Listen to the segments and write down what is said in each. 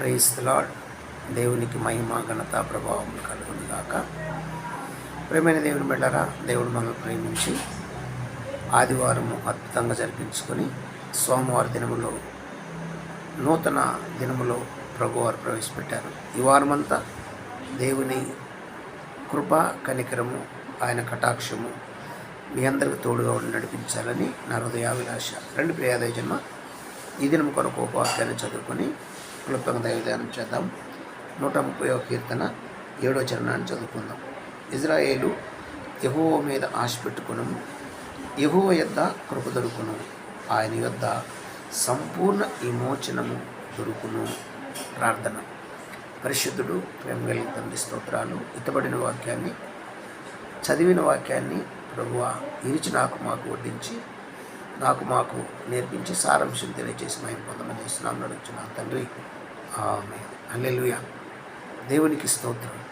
క్రైస్తలాడ్ దేవునికి మహిమ ఘనత ప్రభావం కలుగును గాక. ప్రేమైన దేవుని బిడ్డరా దేవుడు మనల్ని ప్రేమించి ఆదివారము అద్భుతంగా జరిపించుకొని సోమవారం దినములో నూతన దినములో ప్రభువారు ప్రవేశపెట్టారు. ఈ వారమంతా దేవుని కృప కనికరము ఆయన కటాక్షము మీ అందరికి తోడుగా ఉండి నడిపించాలని నా హృదయాభిలాష. రెండు ప్రియాదయ జన్మ ఈ దినం కొరకు వాక్యాన్ని చదువుకొని క్లుప్తంగా విధానం చేద్దాం. నూట ముప్పై కీర్తన ఏడో చరణాన్ని చదువుకుందాం. ఇజ్రాయేలు యహోవ మీద ఆశ పెట్టుకును యహోవ యొద్ద కృప దొరుకును ఆయన యొద్ద సంపూర్ణ విమోచనము దొరుకును. ప్రార్థన. పరిశుద్ధుడు ప్రేమ కలిగిన తండ్రి స్తోత్రాలు. ఇతబడిన వాక్యాన్ని చదివిన వాక్యాన్ని ప్రభువ ఇరిచి నాకు మాకు వడ్డించి నాకు మాకు నేర్పించి సారాంశం తెలియజేసి మేము పొందమని ఇస్తున్నాం నడుచున్నాను తండ్రి ఆమె దేవునికి స్తోత్రం.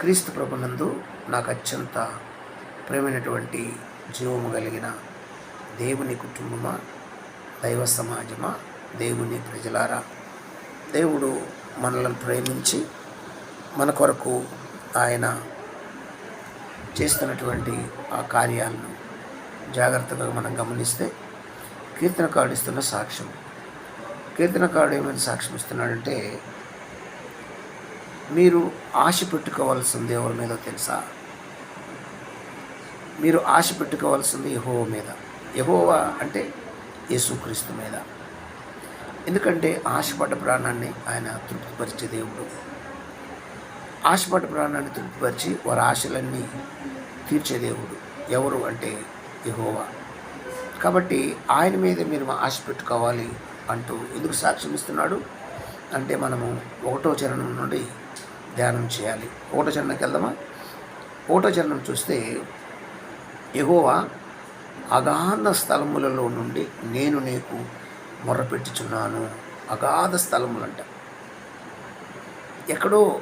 క్రీస్తు ప్రభునందు నాకు అత్యంత ప్రేమైనటువంటి జీవము కలిగిన దేవుని కుటుంబమా దైవ సమాజమా దేవుని ప్రజలారా దేవుడు మనలను ప్రేమించి మన కొరకు ఆయన చేస్తున్నటువంటి ఆ కార్యాలను జాగ్రత్తగా మనం గమనిస్తే కీర్తన కాడిస్తున్న సాక్ష్యం. కీర్తనకారుడు ఏమైనా సాక్ష్యం ఇస్తున్నాడంటే మీరు ఆశ పెట్టుకోవాల్సింది ఎవరి మీద తెలుసా? మీరు ఆశ పెట్టుకోవాల్సింది యహోవ మీద. యహోవా అంటే యేసుక్రీస్తు మీద. ఎందుకంటే ఆశపడ్డ ప్రాణాన్ని ఆయన తృప్తిపరిచే దేవుడు. ఆశపడ్డ ప్రాణాన్ని తృప్తిపరిచి వారి ఆశలన్నీ తీర్చే దేవుడు ఎవరు అంటే యహోవా. కాబట్టి ఆయన మీద మీరు ఆశ పెట్టుకోవాలి. అంటూ ఎందుకు సాక్ష్యం ఇస్తున్నాడు? అంటే మనము ఒకటో చరణం నుండి ధ్యానం చేయాలి. ఒకటో చరణంకి వెళ్దామా? ఒకటో చరణం చూస్తే ఎగోవా అగాధ స్థలములలో నుండి నేను నీకు మొర్రపెట్టుచున్నాను అగాధ స్థలములంట. ఎక్కడో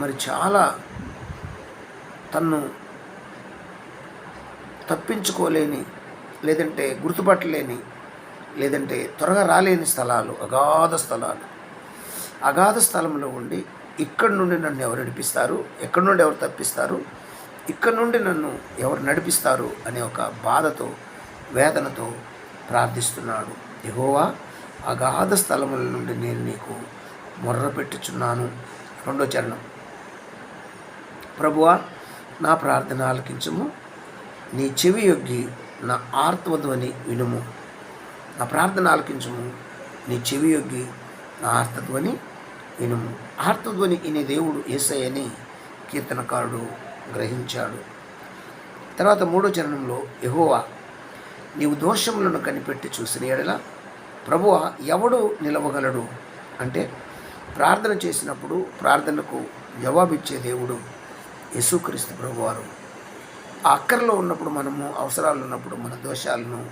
మరి చాలా తన్ను తప్పించుకోలేని లేదంటే గుర్తుపట్టలేని లేదంటే త్వరగా రాలేని స్థలాలు అగాధ స్థలాలు. అగాధ స్థలంలో ఉండి ఇక్కడి నుండి నన్ను ఎవరు నడిపిస్తారు? ఎక్కడి నుండి ఎవరు తప్పిస్తారు? ఇక్కడ నుండి నన్ను ఎవరు నడిపిస్తారు? అనే ఒక బాధతో వేదనతో ప్రార్థిస్తున్నాడు. ఎగోవా అగాధ స్థలముల నుండి నేను నీకు మొర్ర పెట్టుచున్నాను. రెండో చరణం. ప్రభువా నా ప్రార్థన ఆలకించము. నీ చెవి యొగ్గి నా ఆర్తధ్వని వినుము. నా ప్రార్థన ఆలకించము. నీ చెవి యొగ్గి నా ఆర్తధ్వని వినుము. ఆర్తధ్వని ఇనే దేవుడు ఏసయ్యని కీర్తనకారుడు గ్రహించాడు. తర్వాత మూడో చరణంలో యహోవా నీవు దోషములను కనిపెట్టి చూసిన ఎడల ప్రభువ ఎవడు నిలవగలడు? అంటే ప్రార్థన చేసినప్పుడు ప్రార్థనకు జవాబిచ్చే దేవుడు యేసుక్రీస్తు ప్రభువారు. ఆ అక్కర్లో ఉన్నప్పుడు మనము అవసరాలు ఉన్నప్పుడు మన దోషాలను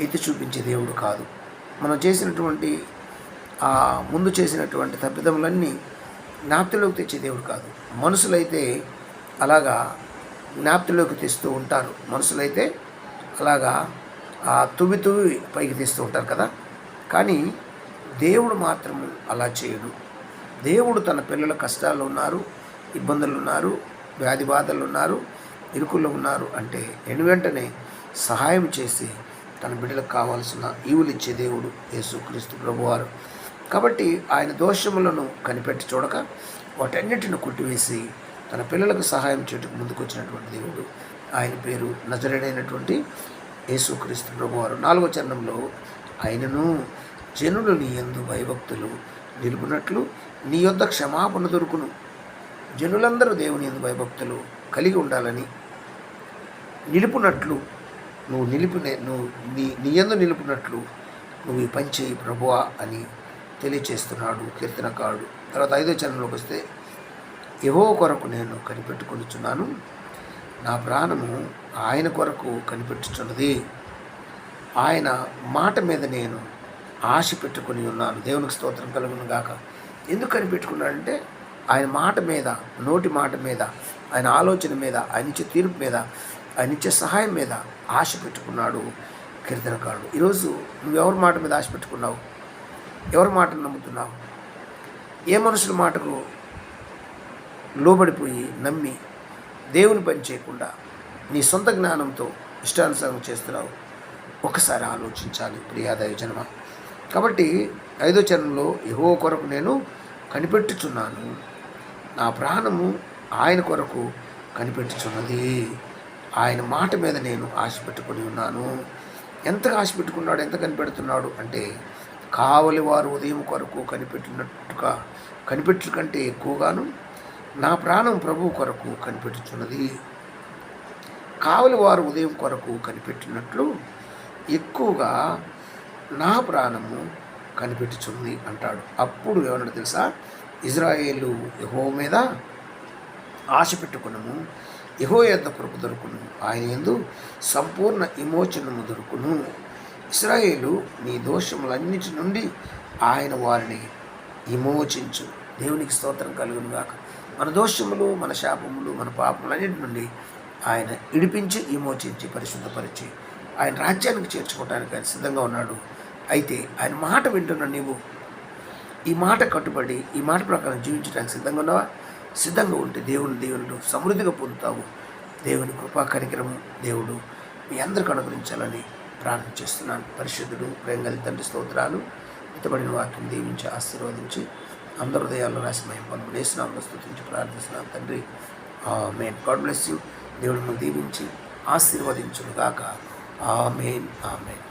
ఎత్తి చూపించే దేవుడు కాదు. మనం చేసినటువంటి ఆ ముందు చేసినటువంటి తప్పిదములన్నీ జ్ఞాప్తిలోకి తెచ్చే దేవుడు కాదు. మనుషులైతే అలాగా జ్ఞాప్తిలోకి తెస్తూ ఉంటారు. మనుషులైతే అలాగా ఆ తువి తువి పైకి తెస్తూ ఉంటారు కదా. కానీ దేవుడు మాత్రం అలా చేయడు. దేవుడు తన పిల్లల కష్టాలు ఉన్నారు ఇబ్బందులు ఉన్నారు వ్యాధి బాధలు ఉన్నారు ఇరుకుల్లో ఉన్నారు అంటే వెంటనే సహాయం చేసి తన బిడ్డలకు కావాల్సిన ఈవులిచ్చే దేవుడు యేసుక్రీస్తు ప్రభువారు. కాబట్టి ఆయన దోషములను కనిపెట్టి చూడక వాటన్నిటిని కొట్టివేసి తన పిల్లలకు సహాయం చేయటకు ముందుకొచ్చినటువంటి దేవుడు. ఆయన పేరు నజరేడైనటువంటి యేసుక్రీస్తు ప్రభువారు. నాలుగో చరణంలో ఆయనను జనులు నీ ఎందు భయభక్తులు నిలుపునట్లు నీ యొద్ద క్షమాపణ దొరుకును. జనులందరూ దేవుని ఎందు భయభక్తులు కలిగి ఉండాలని నిలుపునట్లు నువ్వు నిలిపినే నువ్వు నీ నీ ఎందు నిలుపునట్లు నువ్వు ఈ పని చేయి ప్రభువా అని తెలియచేస్తున్నాడు కీర్తనకారుడు. తర్వాత ఐదో చరణంలోకి వస్తే ఏవో కొరకు నేను కనిపెట్టుకొనిచున్నాను. నా ప్రాణము ఆయన కొరకు కనిపెట్టుచున్నది. ఆయన మాట మీద నేను ఆశ పెట్టుకుని ఉన్నాను. దేవునికి స్తోత్రం కలుగును గాక. ఎందుకు కనిపెట్టుకున్నాడంటే ఆయన మాట మీద నోటి మాట మీద ఆయన ఆలోచన మీద ఆయన ఇచ్చే తీర్పు మీద ఆయన ఇచ్చే సహాయం మీద ఆశ పెట్టుకున్నాడు కీర్తనకారుడు ఈరోజు నువ్వెవరి మాట మీద ఆశ పెట్టుకున్నావు? ఎవరి మాటను నమ్ముతున్నావు? ఏ మనుషుల మాటకు లోబడిపోయి నమ్మి దేవుని పని చేయకుండా నీ సొంత జ్ఞానంతో ఇష్టానుసారం చేస్తున్నావు? ఒకసారి ఆలోచించాలి ప్రియాదయ జన్మ కాబట్టి ఐదో చరణంలో యహో కొరకు నేను కనిపెట్టుచున్నాను. నా ప్రాణము ఆయన కొరకు కనిపెట్టుచున్నది. ఆయన మాట మీద నేను ఆశ పెట్టుకుని ఉన్నాను. ఎంతగా ఆశ పెట్టుకున్నాడు ఎంత కనిపెడుతున్నాడు అంటే కావలి వారు ఉదయం కొరకు కనిపెట్టినట్టుగా కనిపెట్టు కంటే ఎక్కువగాను నా ప్రాణం ప్రభు కొరకు కనిపెట్టుచున్నది. కావలి వారు ఉదయం కొరకు కనిపెట్టినట్లు ఎక్కువగా నా ప్రాణము కనిపెట్టుచుంది అంటాడు. అప్పుడు ఏమన్నాడు తెలుసా? ఇజ్రాయేలు యహో మీద ఆశ పెట్టుకున్నాము. యహో యొద్ద కృప దొరుకును. ఆయన ఎందు సంపూర్ణ విమోచనము దొరుకును. ఇస్రాయేలు నీ దోషములన్నిటి నుండి ఆయన వారిని విమోచించు. దేవునికి స్తోత్రం కలుగును గాక. మన దోషములు మన శాపములు మన పాపములన్నిటి నుండి ఆయన ఇడిపించి విమోచించి పరిశుద్ధపరిచి ఆయన రాజ్యానికి చేర్చుకోవడానికి ఆయన సిద్ధంగా ఉన్నాడు. అయితే ఆయన మాట వింటున్న నీవు ఈ మాట కట్టుబడి ఈ మాట ప్రకారం జీవించడానికి సిద్ధంగా ఉన్నావా? సిద్ధంగా ఉంటే దేవుని దేవుడు సమృద్ధిగా పొందుతావు. దేవుని కృపా కార్యక్రమం దేవుడు మీ అందరికి అనుగ్రహించాలని ప్రార్థన చేస్తున్నాను. పరిశుద్ధుడు ప్రేంగలి తండ్రి స్తోత్రాలు ఇతబడిన వాక్యం దీవించి ఆశీర్వదించి అందరి హృదయాల్లో రాసి మేము పనులు వేసినాము స్థుతించి ప్రార్థిస్తున్నాను తండ్రి. May God bless you. దేవుడు దీవించి ఆశీర్వదించును గాక ఆమెన్. ఆమెన్.